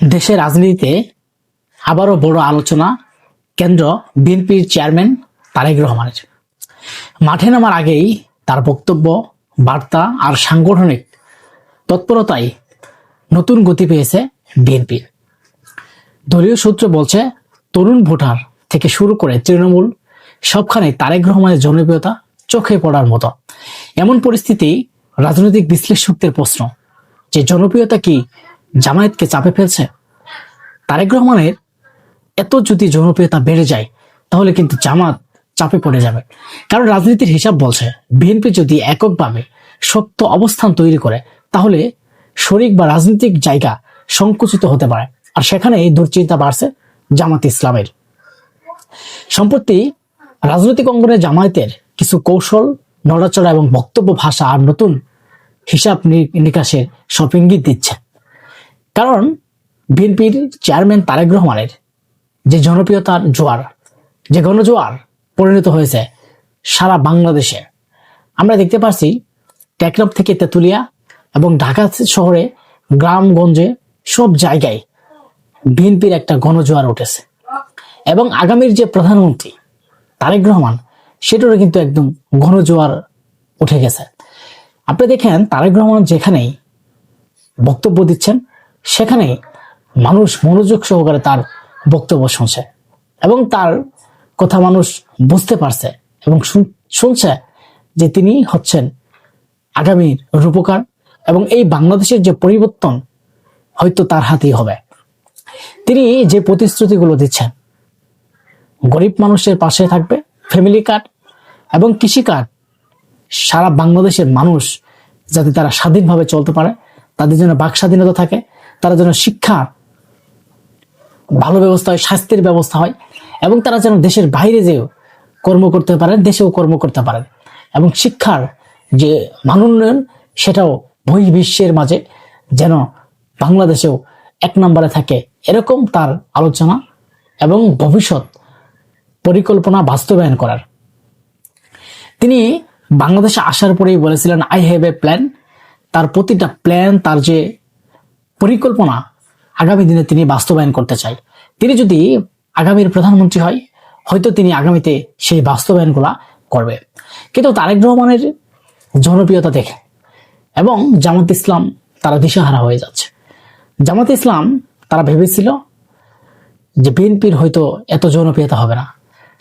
দেশের রাজনীতিতে আবারও বড় আলোচনা কেন্দ্র বিএনপির চেয়ারম্যান তারেক রহমানের। মাঠে নামার আগেই তার বক্তব্য, বার্তা আর সাংগঠনিক তৎপরতায় নতুন গতি পেয়েছে বিএনপি দলীয় সূত্র বলছে, তরুণ ভোটার থেকে শুরু করে তৃণমূল সবখানে তারেক রহমানের জনপ্রিয়তা চোখে পড়ার মতো। এমন পরিস্থিতি রাজনৈতিক বিশ্লেষকদের প্রশ্ন, যে জনপ্রিয়তা কি জামায়াতকে চাপে ফেলছে? তারেক রহমানের এত যদি জনপ্রিয়তা বেড়ে যায়, তাহলে কিন্তু জামাত চাপে পড়ে যাবে। কারণ রাজনীতির হিসাব বলছে, বিএনপি যদি এককভাবে শক্ত অবস্থান তৈরি করে, তাহলে শরিক বা রাজনৈতিক জায়গা সংকুচিত হতে পারে। আর সেখানে দুশ্চিন্তা বাড়ছে জামাত ইসলামের। সম্প্রতি রাজনৈতিক অঙ্গনে জামায়াতের কিছু কৌশল, নড়াচড়া এবং বক্তব্য ভাষা আর নতুন হিসাব নিকাশের সব ইঙ্গিত দিচ্ছে। কারণ বিএনপির চেয়ারম্যান তারেক রহমানের যে জনপ্রিয়তার জোয়ার, যে গণজোয়ার পরিণত হয়েছে সারা বাংলাদেশে। আমরা দেখতে পাচ্ছি টেকনাফ থেকে তেঁতুলিয়া এবং ঢাকা শহরে গ্রামগঞ্জে সব জায়গায় বিএনপির একটা গণজোয়ার উঠেছে। এবং আগামীর যে প্রধানমন্ত্রী তারেক রহমান, সেটারও কিন্তু একদম ঘনজোয়ার উঠে গেছে। আপনি দেখেন তারেক রহমান যেখানেই বক্তব্য দিচ্ছেন সেখানে মানুষ মনোযোগ সহকারে তার বক্তব্য শুনছে এবং তার কথা মানুষ বুঝতে পারছে এবং শুন- শুনছে যে তিনি হচ্ছেন আগামীর রূপকার এবং এই বাংলাদেশের যে পরিবর্তন হয়তো তার হাতেই হবে। তিনি যে প্রতিশ্রুতিগুলো দিচ্ছেন, গরিব মানুষের পাশে থাকবে ফ্যামিলি কার্ড এবং কৃষি কার্ড সারা বাংলাদেশের মানুষ যাতে তারা স্বাধীনভাবে চলতে পারে, তাদের জন্য বাক স্বাধীনতা থাকে তারা যেন শিক্ষা, ভালো ব্যবস্থা হয়, স্বাস্থ্যের ব্যবস্থা হয়, এবং তারা যেন দেশের বাইরে যেও কর্ম করতে পারেন, দেশেও কর্ম করতে পারেন। এবং শিক্ষার যে মানোন্নয়ন সেটাও বহির্বিশ্বের মাঝে যেন বাংলাদেশেও এক নম্বরে থাকে। এরকম তার আলোচনা এবং ভবিষ্যৎ পরিকল্পনা বাস্তবায়ন করার। তিনি বাংলাদেশে আসার পরেই বলেছিলেন আই হ্যাভ এ প্ল্যান তার প্রতিটা প্ল্যান তার যে পরিকল্পনা আগামী দিনে তিনি বাস্তবায়ন করতে চাই তিনি যদি আগামীর প্রধানমন্ত্রী হয়, হয়তো তিনি আগামীতে সেই বাস্তবায়নগুলা করবে। কিন্তু তারেক রহমানের জনপ্রিয়তা দেখে এবং জামাত ইসলাম তারা দিশাহারা হয়ে যাচ্ছে। জামাত ইসলাম তারা ভেবেছিল যে বিএনপির হয়তো এত জনপ্রিয়তা হবে না।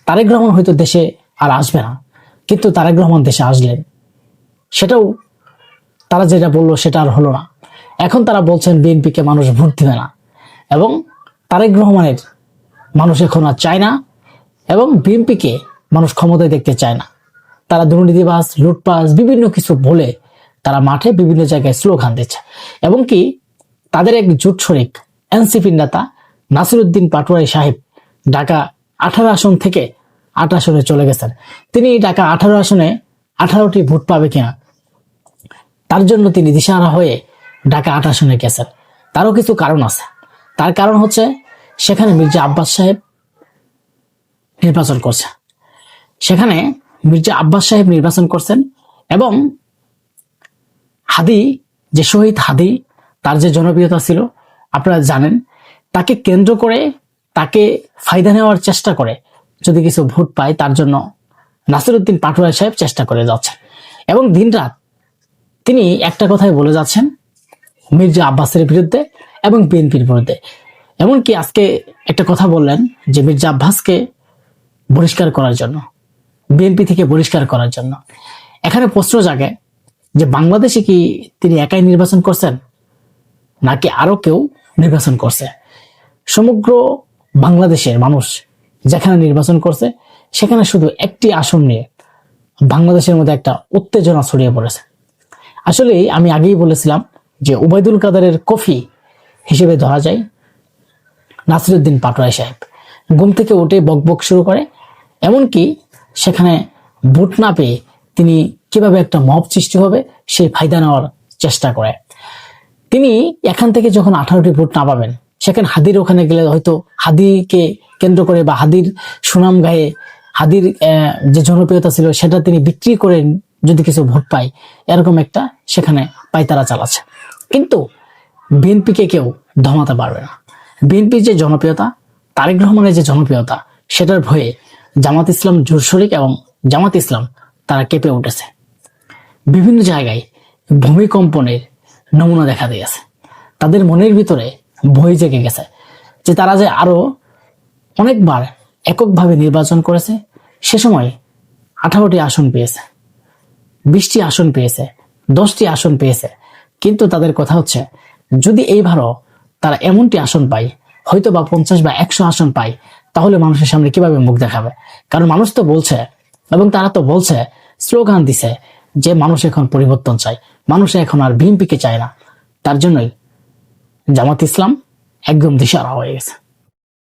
তারেক রহমান হয়তো দেশে আর আসবে না। কিন্তু তারেক রহমান দেশে আসলেন। সেটাও তারা যেটা বলল সেটা আর হলো না। এখন তারা বলছেন বিএনপিকে মানুষ ভোট দিবে না। এবং তারেক রহমানের মানুষ এখন আর চায় না এবং বিএনপিকে মানুষ ক্ষমতায় দেখতে চায় না। তারা দুর্নীতিবাস লুটপাস বিভিন্ন কিছু বলে তারা মাঠে বিভিন্ন জায়গায় স্লোগান দিচ্ছে। এবং কি তাদের এক জোট শরিক, এনসিপির নেতা নাসিরুদ্দিন পাটোয়ারি সাহেব ঢাকা আঠারো আসন থেকে আট আসনে চলে গেছেন। তিনি ঢাকা আঠারো আসনে আঠারোটি ভোট পাবে কিনা তার জন্য তিনি দিশাহারা হয়ে ঢাকা আট আসনে গেছেন তারও কিছু কারণ আছে। তার কারণ হচ্ছে সেখানে মির্জা আব্বাস সাহেব নির্বাচন করছে। সেখানে মির্জা আব্বাস সাহেব নির্বাচন করছেন এবং হাদি, যে শহীদ হাদি, তার যে জনপ্রিয়তা ছিল, আপনারা জানেন, তাকে কেন্দ্র করে তাকে ফায়দা নেওয়ার চেষ্টা করে। যদি কিছু ভোট পায়, তার জন্য নাসিরুদ্দিন পাটুয়া সাহেব চেষ্টা করে যাচ্ছেন। এবং দিনরাত তিনি একটা কথাই বলে যাচ্ছেন মির্জা আব্বাসের বিরুদ্ধে এবং বিএনপির বিরুদ্ধে। এমনকি আজকে একটা কথা বললেন যে মির্জা আব্বাসকে বহিষ্কার করার জন্য, বিএনপি থেকে বহিষ্কার করার জন্য। এখানে প্রশ্ন জাগে যে বাংলাদেশে কি তিনি একাই নির্বাচন করছেন, নাকি আরও কেউ নির্বাচন করছে? সমগ্র বাংলাদেশের মানুষ যেখানে নির্বাচন করছে, সেখানে শুধু একটি আসন নিয়ে বাংলাদেশের মধ্যে একটা উত্তেজনা ছড়িয়ে পড়েছে। আসলে আমি আগেই বলেছিলাম যে উবায়দুল কাদারের কফি হিসেবে ধরা যায়, নাসিরুদ্দিন পাটোয়ারি সাহেব। ঘুম থেকে উঠে বকবক শুরু করে। এমনকি সেখানে ভোট না পেয়ে তিনি কীভাবে একটা মব সৃষ্টি হবে সেই ফায়দা নেওয়ার চেষ্টা করে। তিনি এখান থেকে যখন আঠারোটি ভোট না পাবেন, সেখানে হাদির ওখানে গেলে হয়তো হাদিকে কেন্দ্র করে বা হাদির সুনাম গায়ে হাদির যে জনপ্রিয়তা ছিল, সেটা তিনি বিক্রি করে যদি কিছু ভোট পায়, এরকম একটা সেখানে পায়তারা চালাচ্ছে কিন্তু বিএনপিকে কেউ ধমাতে পারবে না। বিএনপির যে জনপ্রিয়তা, তারেক রহমানের যে জনপ্রিয়তা, সেটার ভয়ে জামাত ইসলাম জোর শরিক এবং জামাত ইসলাম তারা কেঁপে উঠেছে। বিভিন্ন জায়গায় ভূমিকম্পনের নমুনা দেখা দিয়েছে। তাদের মনের ভিতরে ভয় জেগে গেছে যে তারা যে আরও অনেকবার এককভাবে নির্বাচন করেছে, সে সময় আঠারোটি আসন পেয়েছে, বিশটি আসন পেয়েছে, দশটি আসন পেয়েছে। কিন্তু তাদের কথা হচ্ছে, যদি এইবারও তারা এমনটি আসন পায় হয়তো বা পঞ্চাশ বা একশো আসন পায়, তাহলে মানুষের সামনে কীভাবে মুখ দেখাবে? কারণ মানুষ তো বলছে, এবং তারা তো বলছে, স্লোগান দিছে যে মানুষ এখন পরিবর্তন চায়, মানুষ এখন আর বিএনপিকে চায় না। তার জন্যই জামাত ইসলাম একদম দিশারা হয়ে গেছে।